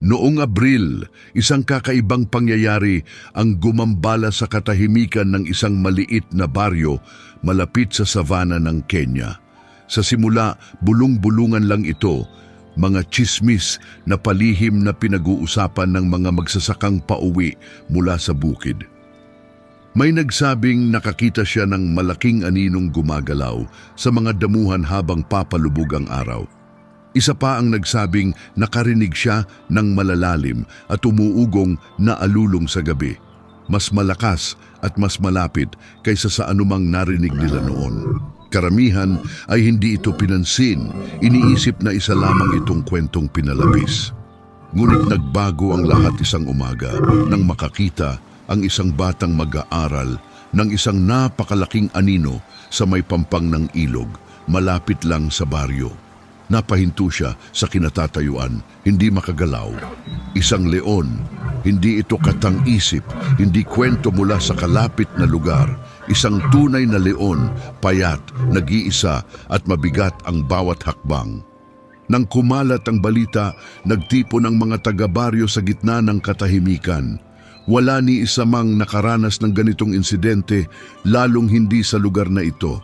Noong Abril, isang kakaibang pangyayari ang gumambala sa katahimikan ng isang maliit na baryo malapit sa savana ng Kenya. Sa simula, bulong-bulungan lang ito, mga chismis na palihim na pinag-uusapan ng mga magsasakang pauwi mula sa bukid. May nagsabing nakakita siya ng malaking aninong gumagalaw sa mga damuhan habang papalubog ang araw. Isa pa ang nagsabing nakarinig siya ng malalalim at umuugong na alulong sa gabi. Mas malakas at mas malapit kaysa sa anumang narinig nila noon. Karamihan ay hindi ito pinansin, iniisip na isa lamang itong kwentong pinalabis. Ngunit nagbago ang lahat isang umaga nang makakita ang isang batang mag-aaral ng isang napakalaking anino sa may pampang ng ilog, malapit lang sa baryo. Napahinto siya sa kinatatayuan, hindi makagalaw. Isang leon, hindi ito katang-isip, hindi kwento mula sa kalapit na lugar. Isang tunay na leon, payat, nag-iisa at mabigat ang bawat hakbang. Nang kumalat ang balita, nagtipon ang mga taga-baryo sa gitna ng katahimikan. Wala ni isa mang nakaranas ng ganitong insidente, lalong hindi sa lugar na ito.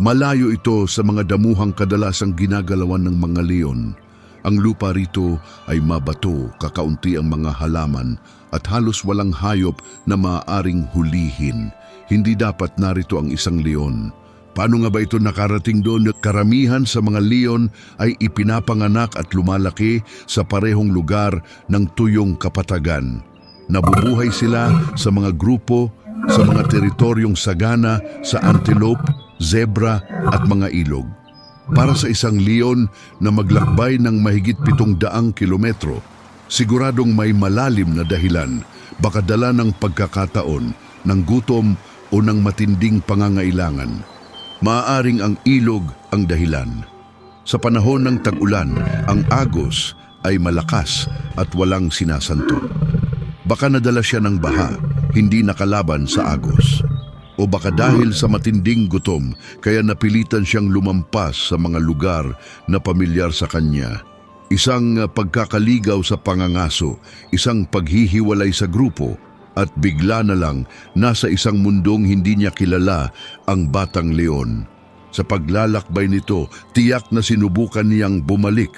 Malayo ito sa mga damuhang kadalasang ginagalawan ng mga leon. Ang lupa rito ay mabato, kakaunti ang mga halaman at halos walang hayop na maaaring hulihin. Hindi dapat narito ang isang leon. Paano nga ba ito nakarating doon? Karamihan sa mga leon ay ipinapanganak at lumalaki sa parehong lugar ng tuyong kapatagan. Nabubuhay sila sa mga grupo, sa mga teritoryong sagana, sa antelope, zebra at mga ilog. Para sa isang leon na maglakbay ng mahigit pitong daang kilometro, siguradong may malalim na dahilan, baka dala ng pagkakataon, ng gutom o ng matinding pangangailangan. Maaaring ang ilog ang dahilan. Sa panahon ng tag-ulan, ang agos ay malakas at walang sinasanto. Baka nadala siya ng baha, hindi nakalaban sa agos. O baka dahil sa matinding gutom, kaya napilitan siyang lumampas sa mga lugar na pamilyar sa kanya. Isang pagkakaligaw sa pangangaso, isang paghihiwalay sa grupo, at bigla na lang nasa isang mundong hindi niya kilala ang batang leon. Sa paglalakbay nito, tiyak na sinubukan niyang bumalik.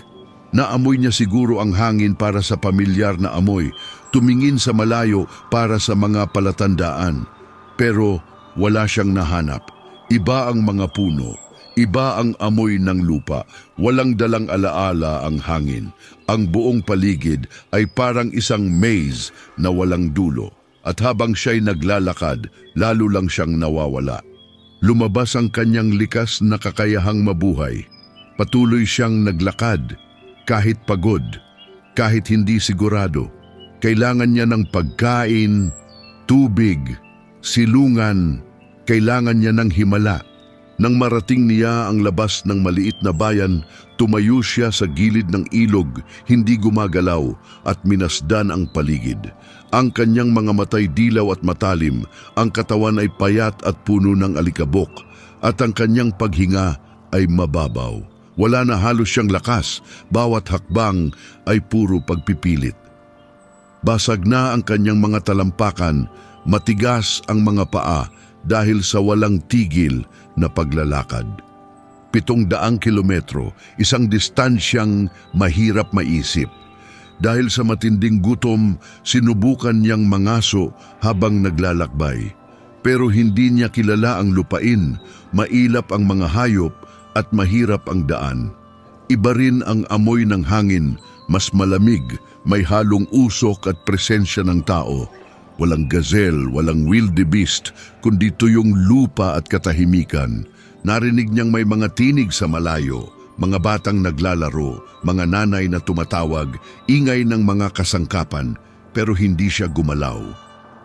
Naamoy niya siguro ang hangin para sa pamilyar na amoy, tumingin sa malayo para sa mga palatandaan. Pero wala siyang nahanap. Iba ang mga puno, iba ang amoy ng lupa, walang dalang alaala ang hangin. Ang buong paligid ay parang isang maze na walang dulo. At habang siya'y naglalakad, lalo lang siyang nawawala. Lumabas ang kanyang likas na kakayahang mabuhay. Patuloy siyang naglakad, kahit pagod, kahit hindi sigurado. Kailangan niya ng pagkain, tubig, silungan, kailangan niya ng himala. Nang marating niya ang labas ng maliit na bayan, tumayo siya sa gilid ng ilog, hindi gumagalaw at minasdan ang paligid. Ang kanyang mga matay dilaw at matalim, ang katawan ay payat at puno ng alikabok, at ang kanyang paghinga ay mababaw. Wala na halos siyang lakas, bawat hakbang ay puro pagpipilit. Basag na ang kanyang mga talampakan, matigas ang mga paa dahil sa walang tigil na paglalakad. Pitong daang kilometro, isang distansyang mahirap maisip. Dahil sa matinding gutom, sinubukan niyang mangaso habang naglalakbay. Pero hindi niya kilala ang lupain, mailap ang mga hayop at mahirap ang daan. Iba rin ang amoy ng hangin, mas malamig, may halong usok at presensya ng tao. Walang gazelle, walang wildebeest, kundi tuyong lupa at katahimikan. Narinig niyang may mga tinig sa malayo, mga batang naglalaro, mga nanay na tumatawag, ingay ng mga kasangkapan, pero hindi siya gumalaw.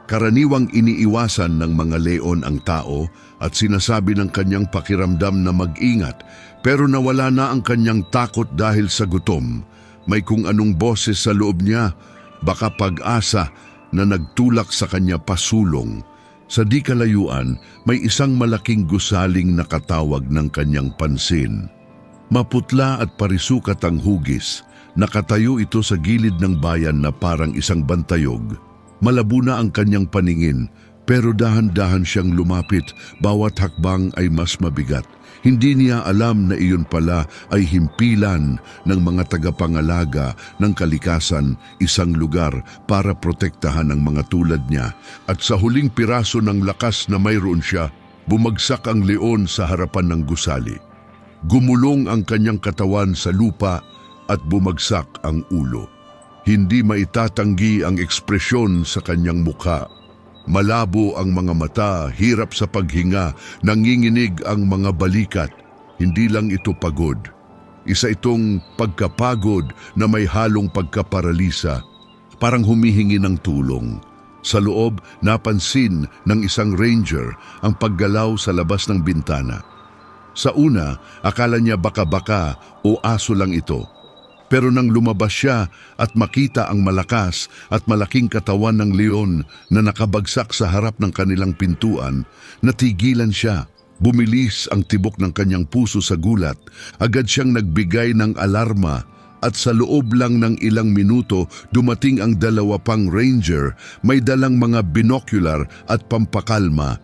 Karaniwang iniiwasan ng mga leon ang tao at sinasabi ng kanyang pakiramdam na mag-ingat, pero nawala na ang kanyang takot dahil sa gutom. May kung anong boses sa loob niya, baka pag-asa na nagtulak sa kanya pasulong. Sa di kalayuan, may isang malaking gusaling nakatawag ng kanyang pansin. Maputla at parisukat ang hugis, Nakatayo ito sa gilid ng bayan na parang isang bantayog. Malabo na ang kanyang paningin, pero dahan-dahan siyang lumapit, bawat hakbang ay mas mabigat. Hindi niya alam na iyon pala ay himpilan ng mga tagapangalaga ng kalikasan, isang lugar para protektahan ang mga tulad niya. At sa huling piraso ng lakas na mayroon siya, bumagsak ang leon sa harapan ng gusali. Gumulong ang kanyang katawan sa lupa at bumagsak ang ulo. Hindi maitatanggi ang ekspresyon sa kanyang mukha. Malabo ang mga mata, hirap sa paghinga, nanginginig ang mga balikat. Hindi lang ito pagod. Isa itong pagkapagod na may halong pagkaparalisa, parang humihingi ng tulong. Sa loob, napansin ng isang ranger ang paggalaw sa labas ng bintana. Sa una, akala niya baka-baka o aso lang ito. Pero nang lumabas siya at makita ang malakas at malaking katawan ng leon na nakabagsak sa harap ng kanilang pintuan, natigilan siya. Bumilis ang tibok ng kanyang puso sa gulat. Agad siyang nagbigay ng alarma at sa loob lang ng ilang minuto dumating ang dalawa pang ranger may dalang mga binocular at pampakalma.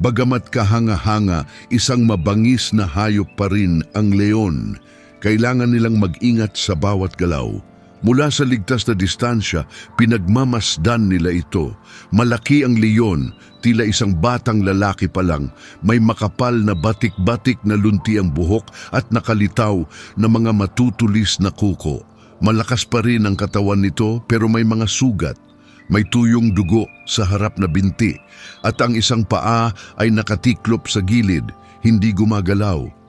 Bagamat kahanga-hanga, isang mabangis na hayop pa rin ang leon. Kailangan nilang mag-ingat sa bawat galaw. Mula sa ligtas na distansya, pinagmamasdan nila ito. Malaki ang leon, tila isang batang lalaki pa lang. May makapal na batik-batik na lunti ang buhok at nakalitaw na mga matutulis na kuko. Malakas pa rin ang katawan nito pero may mga sugat. May tuyong dugo sa harap na binti at ang isang paa ay nakatiklop sa gilid, hindi gumagalaw.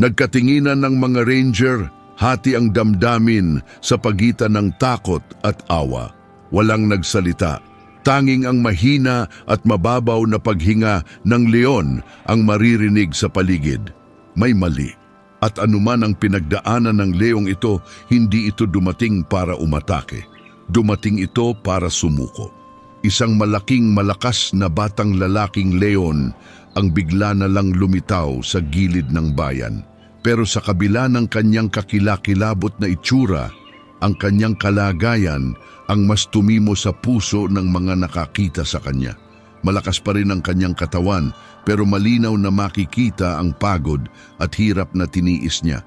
Nagkatinginan ng mga ranger, hati ang damdamin sa pagitan ng takot at awa. Walang nagsalita. Tanging ang mahina at mababaw na paghinga ng leon ang maririnig sa paligid. May mali. At anuman ang pinagdaanan ng leong ito, hindi ito dumating para umatake. Dumating ito para sumuko. Isang malaking malakas na batang lalaking leon ang bigla na lang lumitaw sa gilid ng bayan. Pero sa kabila ng kanyang kakilakilabot na itsura, ang kanyang kalagayan ang mas tumimo sa puso ng mga nakakita sa kanya. Malakas pa rin ang kanyang katawan pero malinaw na makikita ang pagod at hirap na tiniis niya.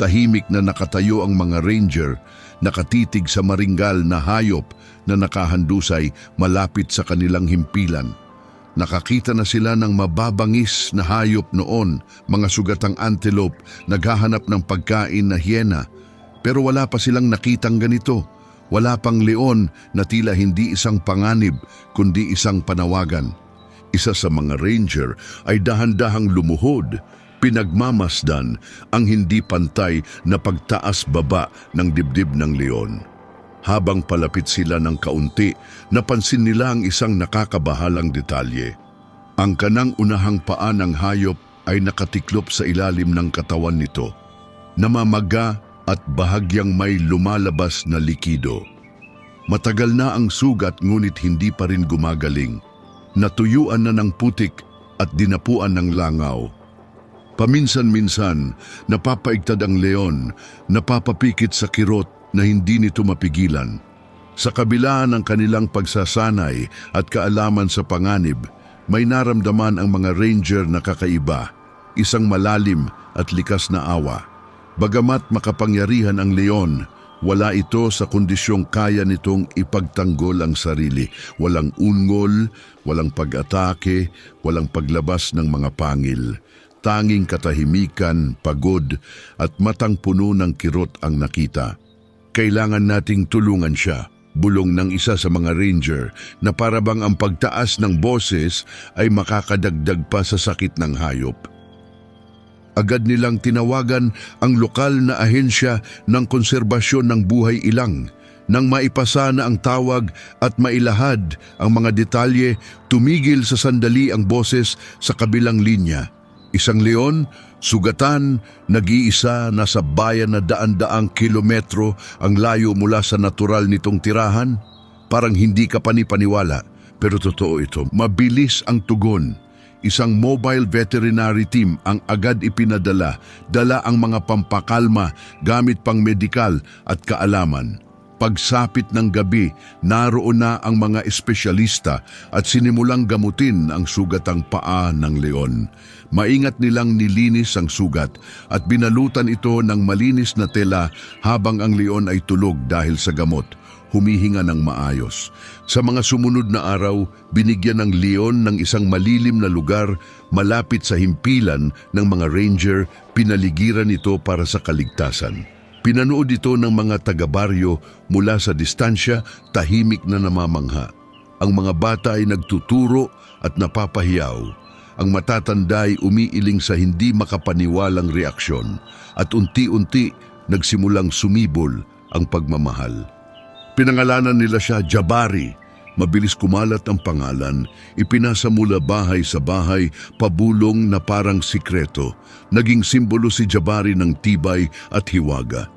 Tahimik na nakatayo ang mga ranger, nakatitig sa maringgal na hayop na nakahandusay malapit sa kanilang himpilan. Nakakita na sila ng mababangis na hayop noon, mga sugatang antelope, naghahanap ng pagkain na hyena. Pero wala pa silang nakitang ganito. Wala pang leon na tila hindi isang panganib, kundi isang panawagan. Isa sa mga ranger ay dahan-dahang lumuhod, pinagmamasdan ang hindi pantay na pagtaas-baba ng dibdib ng leon. Habang palapit sila ng kaunti, napansin nila ang isang nakakabahalang detalye. Ang kanang unahang paa ng hayop ay nakatiklop sa ilalim ng katawan nito. Namamaga at bahagyang may lumalabas na likido. Matagal na ang sugat ngunit hindi pa rin gumagaling. Natuyuan na ng putik at dinapuan ng langaw. Paminsan-minsan, napapaigtad ang leon, napapapikit sa kirot na hindi nito mapigilan. Sa kabila ng kanilang pagsasanay at kaalaman sa panganib, may naramdaman ang mga ranger na kakaiba, isang malalim at likas na awa. Bagamat makapangyarihan ang leon, wala ito sa kondisyong kaya nitong ipagtanggol ang sarili. Walang ungol, walang pag-atake, walang paglabas ng mga pangil. Tanging katahimikan, pagod at matang puno ng kirot ang nakita. Kailangan nating tulungan siya, bulong ng isa sa mga ranger na parabang ang pagtaas ng boses ay makakadagdag pa sa sakit ng hayop. Agad nilang tinawagan ang lokal na ahensya ng konserbasyon ng buhay ilang. Nang maipasa na ang tawag at mailahad ang mga detalye, tumigil sa sandali ang boses sa kabilang linya. Isang leon, sugatan, nag-iisa nasa bayan na daan-daang kilometro ang layo mula sa natural nitong tirahan. Parang hindi ka panipaniwala, pero totoo ito. Mabilis ang tugon. isang mobile veterinary team ang agad ipinadala, dala ang mga pampakalma gamit pang medikal at kaalaman. Pagsapit ng gabi, naroon na ang mga espesyalista at sinimulang gamutin ang sugatang paa ng leon. Maingat nilang nilinis ang sugat at binalutan ito ng malinis na tela habang ang leon ay tulog dahil sa gamot humihinga ng maayos. Sa mga sumunod na araw, binigyan ng leon ng isang malilim na lugar malapit sa himpilan ng mga ranger, pinaligiran ito para sa kaligtasan. Pinanood ito ng mga taga-baryo mula sa distansya, tahimik na namamangha. Ang mga bata ay nagtuturo at napapahiyaw. Ang matatanda ay umiiling sa hindi makapaniwalang reaksyon at unti-unti nagsimulang sumibol ang pagmamahal. Pinangalanan nila siya Jabari. Mabilis kumalat ang pangalan, ipinasa mula bahay sa bahay, pabulong na parang sikreto. Naging simbolo si Jabari ng tibay at hiwaga.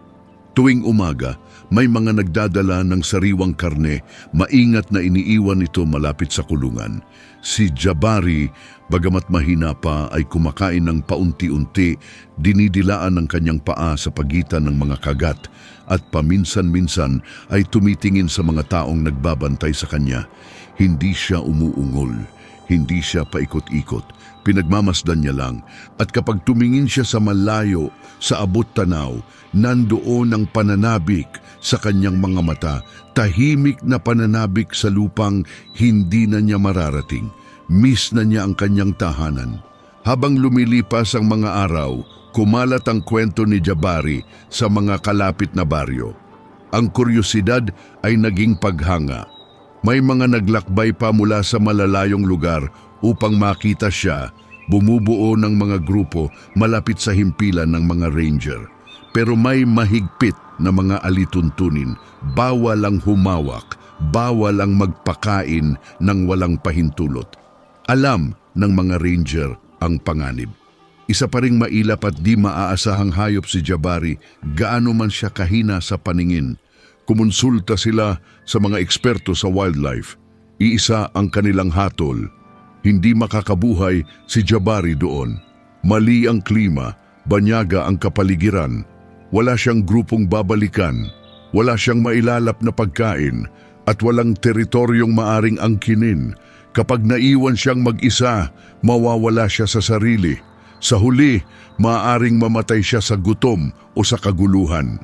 Tuwing umaga, may mga nagdadala ng sariwang karne, maingat na iniiwan ito malapit sa kulungan. Si Jabari, bagamat mahina pa, ay kumakain ng paunti-unti, dinidilaan ng kanyang paa sa pagitan ng mga kagat at paminsan-minsan ay tumitingin sa mga taong nagbabantay sa kanya. Hindi siya umuungol, hindi siya paikot-ikot, pinagmamasdan niya lang. At kapag tumingin siya sa malayo, sa abot tanaw, nandoon ang pananabik sa kanyang mga mata, tahimik na pananabik sa lupang hindi na niya mararating. Miss na niya ang kanyang tahanan. Habang lumilipas ang mga araw, kumalat ang kwento ni Jabari sa mga kalapit na baryo. Ang kuryosidad ay naging paghanga. May mga naglakbay pa mula sa malalayong lugar upang makita siya, bumubuo ng mga grupo malapit sa himpilan ng mga ranger. Pero may mahigpit na mga alituntunin, bawal ang humawak, bawal ang magpakain ng walang pahintulot. Alam ng mga ranger ang panganib. Isa pa ring mailap at di maaasahang hayop si Jabari, gaano man siya kahina sa paningin. Kumonsulta sila sa mga eksperto sa wildlife. Iisa ang kanilang hatol. Hindi makakabuhay si Jabari doon. Mali ang klima, banyaga ang kapaligiran. Wala siyang grupong babalikan. Wala siyang mailalap na pagkain at walang teritoryong maaring angkinin. Kapag naiwan siyang mag-isa, mawawala siya sa sarili. Sa huli, maaaring mamatay siya sa gutom o sa kaguluhan.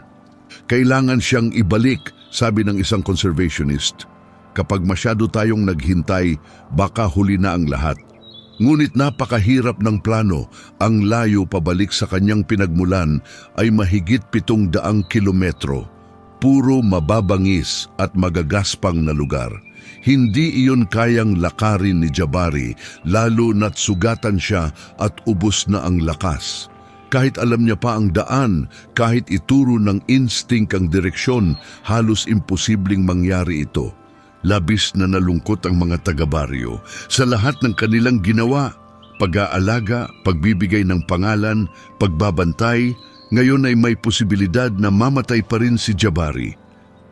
Kailangan siyang ibalik, sabi ng isang conservationist. Kapag masyado tayong naghintay, baka huli na ang lahat. Ngunit napakahirap ng plano, ang layo pabalik sa kanyang pinagmulan ay mahigit pitong daang kilometro. Puro mababangis at magagaspang na lugar. Hindi iyon kayang lakarin ni Jabari, lalo na't sugatan siya at ubos na ang lakas. Kahit alam niya pa ang daan, kahit ituro ng instinct ang direksyon, halos imposibleng mangyari ito. Labis na nalungkot ang mga taga-baryo sa lahat ng kanilang ginawa. Pag-aalaga, pagbibigay ng pangalan, pagbabantay, ngayon ay may posibilidad na mamatay pa rin si Jabari.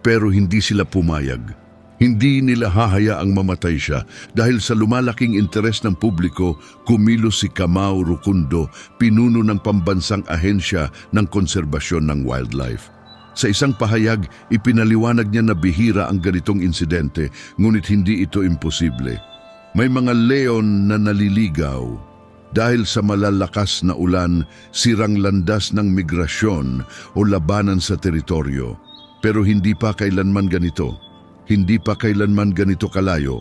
Pero hindi sila pumayag. Hindi nila hahayaang mamatay siya dahil sa lumalaking interes ng publiko, kumilos si Kamau Rukundo, pinuno ng pambansang ahensya ng konserbasyon ng wildlife. Sa isang pahayag, ipinaliwanag niya na bihira ang ganitong insidente, ngunit hindi ito imposible. May mga leon na naliligaw dahil sa malalakas na ulan, sirang landas ng migrasyon o labanan sa teritoryo. Pero hindi pa kailanman ganito. Hindi pa kailanman ganito kalayo.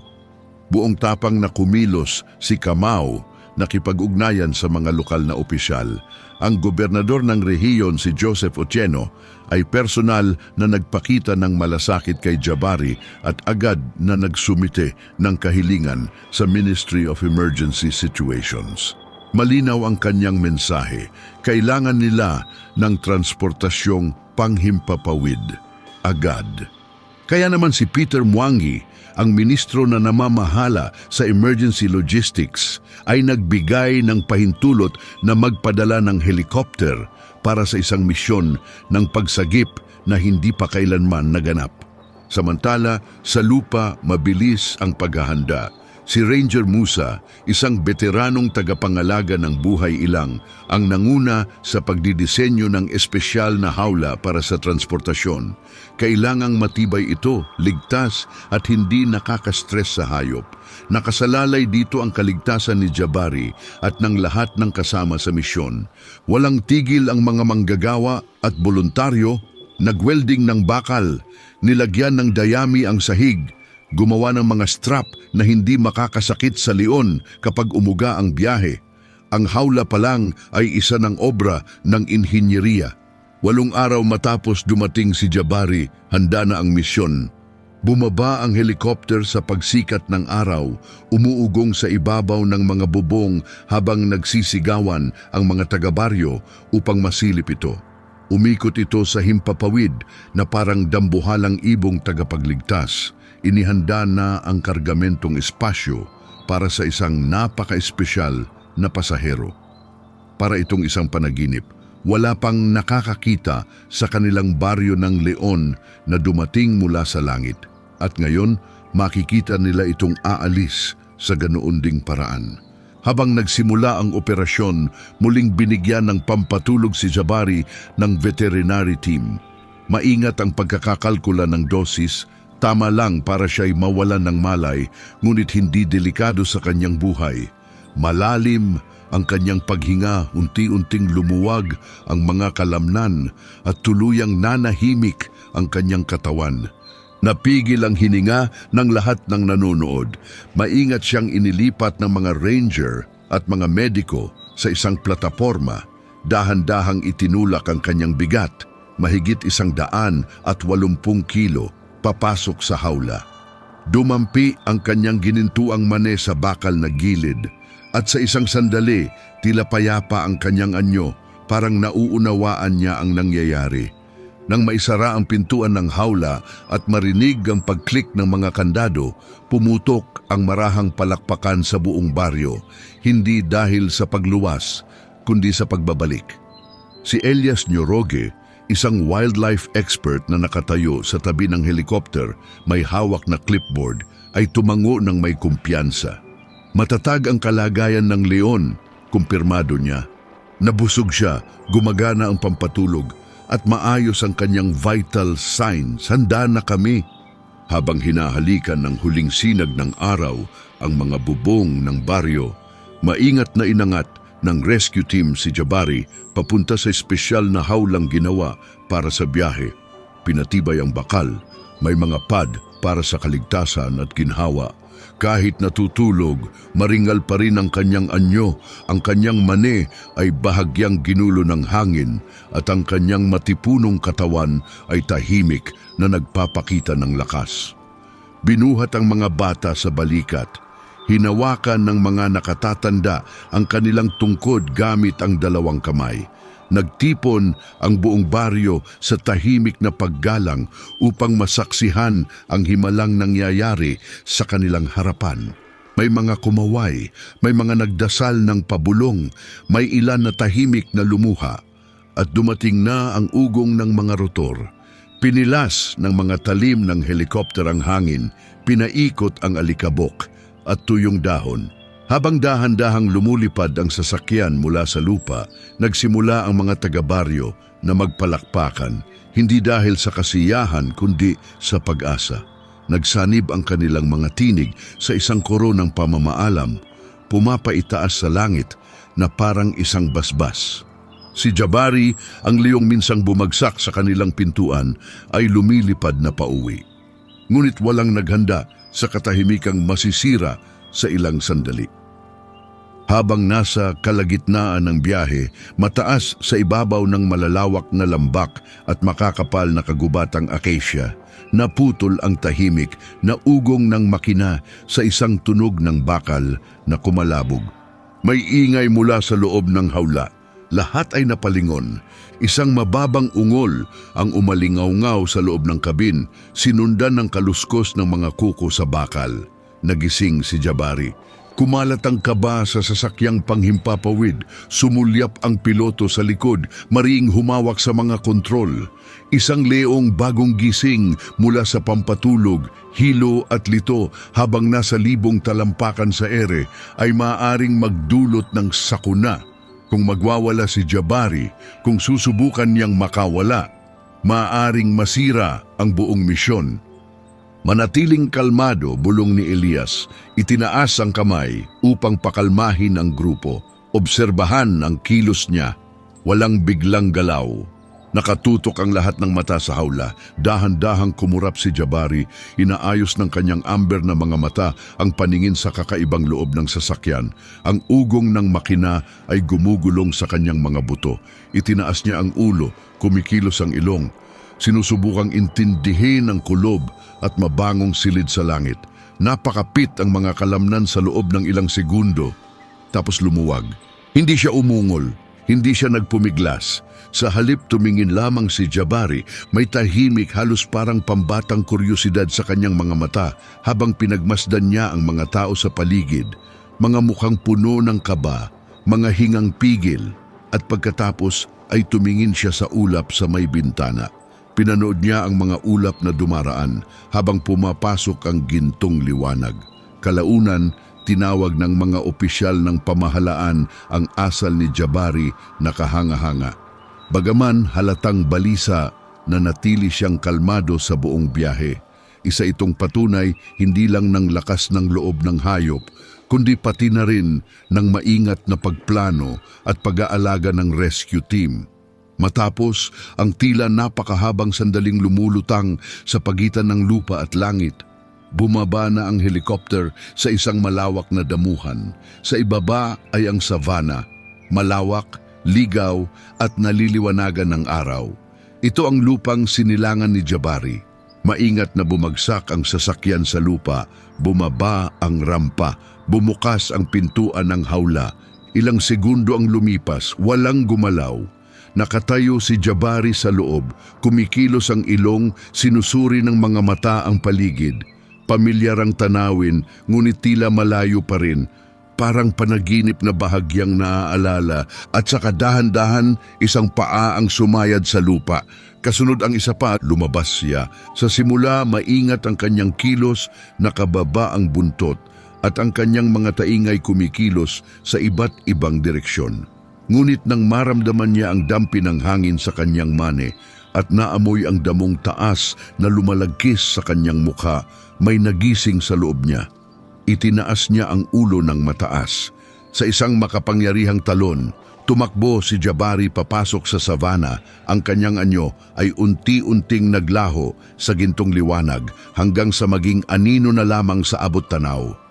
Buong tapang na kumilos si Kamau nakipag-ugnayan sa mga lokal na opisyal. Ang gobernador ng rehiyon si Joseph Ocheno ay personal na nagpakita ng malasakit kay Jabari at agad na nagsumite ng kahilingan sa Ministry of Emergency Situations. Malinaw ang kanyang mensahe. Kailangan nila ng transportasyong panghimpapawid. Agad. Kaya naman si Peter Mwangi, ang ministro na namamahala sa emergency logistics, ay nagbigay ng pahintulot na magpadala ng helicopter para sa isang misyon ng pagsagip na hindi pa kailanman naganap. Samantala, sa lupa mabilis ang paghahanda. Si Ranger Musa, isang veteranong tagapangalaga ng buhay ilang, ang nanguna sa pagdidisenyo ng espesyal na hawla para sa transportasyon. Kailangang matibay ito, ligtas at hindi nakakastress sa hayop. Nakasalalay dito ang kaligtasan ni Jabari at ng lahat ng kasama sa misyon. Walang tigil ang mga manggagawa at voluntaryo, nagwelding ng bakal, nilagyan ng dayami ang sahig, gumawa ng mga strap na hindi makakasakit sa leon kapag umuga ang biyahe. Ang hawla pa lang ay isa ng obra ng inhinyeriya. Walong araw matapos dumating si Jabari, handa na ang misyon. Bumaba ang helikopter sa pagsikat ng araw, umuugong sa ibabaw ng mga bubong habang nagsisigawan ang mga taga-baryo upang masilip ito. Umikot ito sa himpapawid na parang dambuhalang ibong tagapagligtas. Inihanda na ang kargamentong espasyo para sa isang napaka-espesyal na pasahero. Para itong isang panaginip, wala pang nakakakita sa kanilang baryo ng leon na dumating mula sa langit. At ngayon, makikita nila itong aalis sa ganoon ding paraan. Habang nagsimula ang operasyon, muling binigyan ng pampatulog si Jabari ng veterinary team. Maingat ang pagkakakalkula ng dosis, tama lang para siya'y mawalan ng malay, ngunit hindi delikado sa kanyang buhay. Malalim ang kanyang paghinga, unti-unting lumuwag ang mga kalamnan at tuluyang nanahimik ang kanyang katawan. Napigil ang hininga ng lahat ng nanonood. Maingat siyang inilipat ng mga ranger at mga mediko sa isang plataforma. Dahan-dahang itinulak ang kanyang bigat, mahigit isang daan at walumpung kilo, papasok sa hawla. Dumampi ang kanyang ginintuang mane sa bakal na gilid at sa isang sandali, tila payapa ang kanyang anyo, parang nauunawaan niya ang nangyayari. Nang maisara ang pintuan ng hawla at marinig ang pagklik ng mga kandado, pumutok ang marahang palakpakan sa buong baryo, hindi dahil sa pagluwas, kundi sa pagbabalik. Si Elias Nyoroge, isang wildlife expert na nakatayo sa tabi ng helicopter, may hawak na clipboard, ay tumango ng may kumpiyansa. Matatag ang kalagayan ng leon, kumpirmado niya. Nabusog siya, gumagana ang pampatulog, at maayos ang kanyang vital signs. Handa na kami. Habang hinahalikan ng huling sinag ng araw ang mga bubong ng baryo, maingat na inangat ng rescue team si Jabari papunta sa espesyal na hawlang ginawa para sa biyahe. Pinatibay ang bakal, may mga pad para sa kaligtasan at ginhawa. Kahit natutulog, maringal pa rin ang kanyang anyo, ang kanyang mane ay bahagyang ginulo ng hangin at ang kanyang matipunong katawan ay tahimik na nagpapakita ng lakas. Binuhat ang mga bata sa balikat. Hinawakan ng mga nakatatanda ang kanilang tungkod gamit ang dalawang kamay. Nagtipon ang buong baryo sa tahimik na paggalang upang masaksihan ang himalang nangyayari sa kanilang harapan. May mga kumaway, may mga nagdasal ng pabulong, may ilan na tahimik na lumuha, at dumating na ang ugong ng mga rotor. Pinilas ng mga talim ng helikopter ang hangin, pinaikot ang alikabok at tuyong dahon. Habang dahan-dahang lumulipad ang sasakyan mula sa lupa, nagsimula ang mga taga-baryo na magpalakpakan, hindi dahil sa kasiyahan kundi sa pag-asa. Nagsanib ang kanilang mga tinig sa isang koro ng pamamaalam, pumapaitaas sa langit na parang isang basbas. Si Jabari, ang liyong minsang bumagsak sa kanilang pintuan, ay lumilipad na pauwi. Ngunit walang naghanda sa katahimikang masisira sa ilang sandali. Habang nasa kalagitnaan ng biyahe, mataas sa ibabaw ng malalawak na lambak at makakapal na kagubatang acacia, naputol ang tahimik na ugong ng makina sa isang tunog ng bakal na kumalabog. May ingay mula sa loob ng hawla. Lahat ay napalingon. Isang mababang ungol ang umalingaw-ngaw sa loob ng kabin, sinundan ng kaluskos ng mga kuko sa bakal. Nagising si Jabari. Kumalat ang kaba sa sasakyang panghimpapawid, sumulyap ang piloto sa likod, mariing humawak sa mga kontrol. Isang leong bagong gising mula sa pampatulog, hilo at lito habang nasa libong talampakan sa ere ay maaaring magdulot ng sakuna. Kung magwawala si Jabari, kung susubukan niyang makawala, maaaring masira ang buong misyon. Manatiling kalmado, bulong ni Elias, itinaas ang kamay upang pakalmahin ang grupo. Obserbahan ang kilos niya, walang biglang galaw. Nakatutok ang lahat ng mata sa hawla, dahan-dahang kumurap si Jabari, inaayos ng kanyang amber na mga mata ang paningin sa kakaibang loob ng sasakyan. Ang ugong ng makina ay gumugulong sa kanyang mga buto. Itinaas niya ang ulo, kumikilos ang ilong. Sinusubukang intindihin ang kulob at mabangong silid sa langit. Napakapit ang mga kalamnan sa loob ng ilang segundo. Tapos lumuwag. Hindi siya umungol. Hindi siya nagpumiglas. Sa halip tumingin lamang si Jabari, may tahimik halos parang pambatang kuryosidad sa kanyang mga mata habang pinagmasdan niya ang mga tao sa paligid. Mga mukhang puno ng kaba, mga hingang pigil, at pagkatapos ay tumingin siya sa ulap sa may bintana. Pinanood niya ang mga ulap na dumaraan habang pumapasok ang gintong liwanag. Kalaunan, tinawag ng mga opisyal ng pamahalaan ang asal ni Jabari na kahanga-hanga. Bagaman halatang balisa na natili siyang kalmado sa buong biyahe. Isa itong patunay hindi lang ng lakas ng loob ng hayop, kundi pati na rin ng maingat na pagplano at pag-aalaga ng rescue team. Matapos ang tila napakahabang sandaling lumulutang sa pagitan ng lupa at langit, bumaba na ang helicopter sa isang malawak na damuhan. Sa ibaba ay ang savana, malawak, ligaw at naliliwanagan ng araw. Ito ang lupang sinilangan ni Jabari. Maingat na bumagsak ang sasakyan sa lupa, bumaba ang rampa, bumukas ang pintuan ng hawla. Ilang segundo ang lumipas, walang gumalaw. Nakatayo si Jabari sa loob, kumikilos ang ilong, sinusuri ng mga mata ang paligid. Pamilyar ang tanawin, ngunit tila malayo pa rin. Parang panaginip na bahagyang naaalala at sa kadahan-dahan isang paa ang sumayad sa lupa. Kasunod ang isa pa, lumabas siya. Sa simula, maingat ang kanyang kilos, nakababa ang buntot at ang kanyang mga taingay kumikilos sa iba't ibang direksyon. Ngunit nang maramdaman niya ang dampi ng hangin sa kanyang mane at naamoy ang damong taas na lumalagkis sa kanyang mukha, may nagising sa loob niya. Itinaas niya ang ulo ng mataas. Sa isang makapangyarihang talon, tumakbo si Jabari papasok sa savana. Ang kanyang anyo ay unti-unting naglaho sa gintong liwanag hanggang sa maging anino na lamang sa abot tanaw.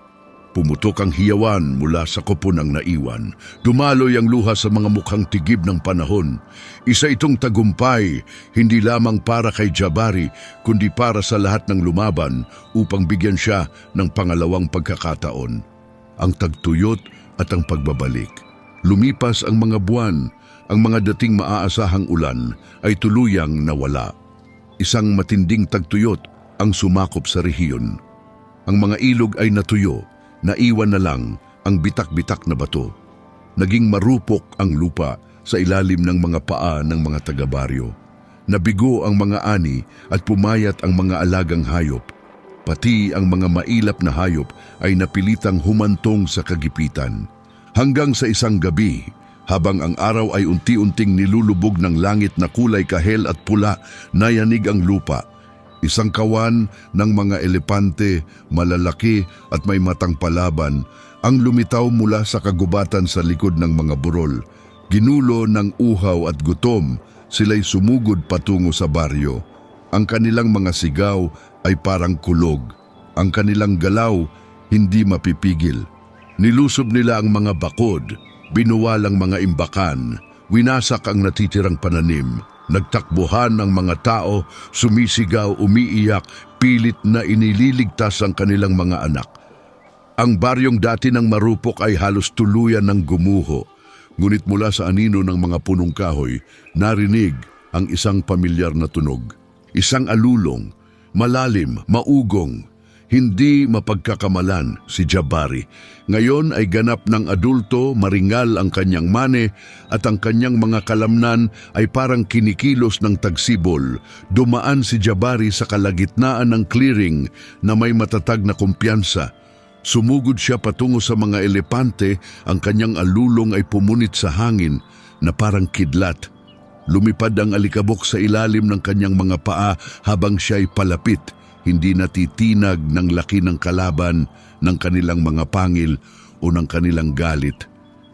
Pumutok ang hiyawan mula sa kupo ng naiwan. Dumaloy ang luha sa mga mukhang tigib ng panahon. Isa itong tagumpay, hindi lamang para kay Jabari, kundi para sa lahat ng lumaban upang bigyan siya ng pangalawang pagkakataon. Ang tagtuyot at ang pagbabalik. Lumipas ang mga buwan, ang mga dating maaasahang ulan ay tuluyang nawala. Isang matinding tagtuyot ang sumakop sa rehiyon. Ang mga ilog ay natuyo, naiwan na lang ang bitak-bitak na bato. Naging marupok ang lupa sa ilalim ng mga paa ng mga taga-baryo. Nabigo ang mga ani at pumayat ang mga alagang hayop. Pati ang mga mailap na hayop ay napilitang humantong sa kagipitan. Hanggang sa isang gabi, habang ang araw ay unti-unting nilulubog ng langit na kulay kahel at pula, nayanig ang lupa Isang kawan ng mga elepante, malalaki at may matang palaban, ang lumitaw mula sa kagubatan sa likod ng mga burol. Ginulo ng uhaw at gutom, sila'y sumugod patungo sa baryo. Ang kanilang mga sigaw ay parang kulog. Ang kanilang galaw hindi mapipigil. Nilusob nila ang mga bakod, binuwalang mga imbakan, winasak ang natitirang pananim, Nagtakbuhan ng mga tao, sumisigaw, umiiyak, pilit na inililigtas ang kanilang mga anak. Ang baryong dati ng marupok ay halos tuluyan ng gumuho. Ngunit mula sa anino ng mga punong kahoy, narinig ang isang pamilyar na tunog. Isang alulong, malalim, maugong. Hindi mapagkakamalan si Jabari. Ngayon ay ganap ng adulto, maringal ang kanyang mane at ang kanyang mga kalamnan ay parang kinikilos ng tagsibol. Dumaan si Jabari sa kalagitnaan ng clearing na may matatag na kumpiyansa. Sumugod siya patungo sa mga elepante, ang kanyang alulong ay pumunit sa hangin na parang kidlat. Lumipad ang alikabok sa ilalim ng kanyang mga paa habang siya ay palapit, hindi natitinag ng laki ng kalaban ng kanilang mga pangil o ng kanilang galit.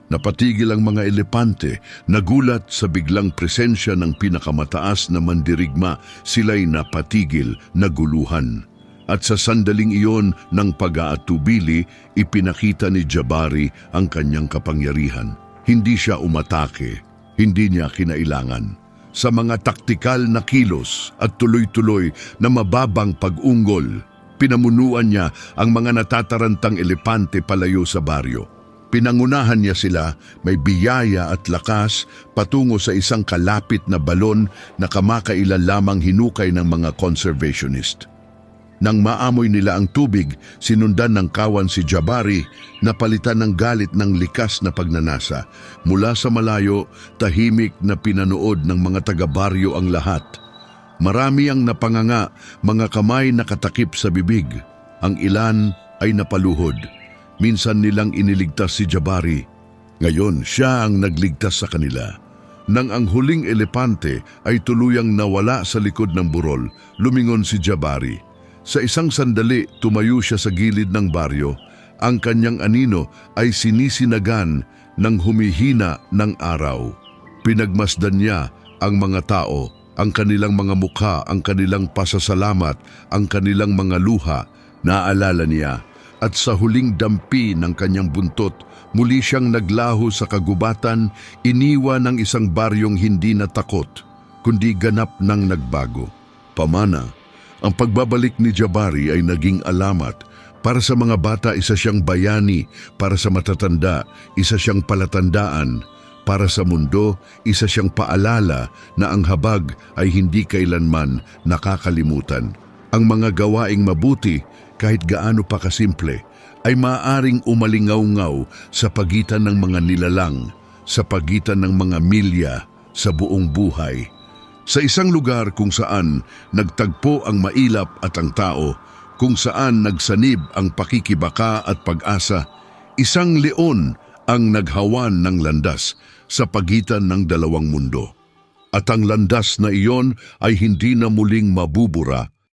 Napatigil ang mga elepante, nagulat sa biglang presensya ng pinakamataas na mandirigma, sila'y napatigil, naguluhan. At sa sandaling iyon ng pag-aatubili, ipinakita ni Jabari ang kanyang kapangyarihan. Hindi siya umatake, hindi niya kinailangan. Sa mga taktikal na kilos at tuloy-tuloy na mababang pag-unggol, pinamunuan niya ang mga natatarantang elepante palayo sa baryo. Pinangunahan niya sila, may biyaya at lakas patungo sa isang kalapit na balon na kamakailan lamang hinukay ng mga conservationist. Nang maamoy nila ang tubig, sinundan ng kawan si Jabari na palitan ng galit ng likas na pagnanasa. Mula sa malayo, tahimik na pinanood ng mga taga-baryo ang lahat. Marami ang napanganga, mga kamay nakatakip sa bibig. Ang ilan ay napaluhod. Minsan nilang iniligtas si Jabari. Ngayon, siya ang nagligtas sa kanila. Nang ang huling elepante ay tuluyang nawala sa likod ng burol, lumingon si Jabari. Sa isang sandali, tumayo siya sa gilid ng baryo. Ang kanyang anino ay sinisinagan ng humihina ng araw. Pinagmasdan niya ang mga tao, ang kanilang mga mukha, ang kanilang pasasalamat, ang kanilang mga luha. Naalala niya at sa huling dampi ng kanyang buntot, muli siyang naglaho sa kagubatan, iniwan ng isang baryong hindi natakot, kundi ganap ng nagbago. Pamana, ang pagbabalik ni Jabari ay naging alamat. Para sa mga bata, isa siyang bayani. Para sa matatanda, isa siyang palatandaan. Para sa mundo, isa siyang paalala na ang habag ay hindi kailanman nakakalimutan. Ang mga gawaing mabuti, kahit gaano pa kasimple, ay maaaring umalingaw-ngaw sa pagitan ng mga nilalang, sa pagitan ng mga milya, sa buong buhay. Sa isang lugar kung saan nagtagpo ang mailap at ang tao, kung saan nagsanib ang pakikibaka at pag-asa, isang leon ang naghawan ng landas sa pagitan ng dalawang mundo. At ang landas na iyon ay hindi na muling mabubura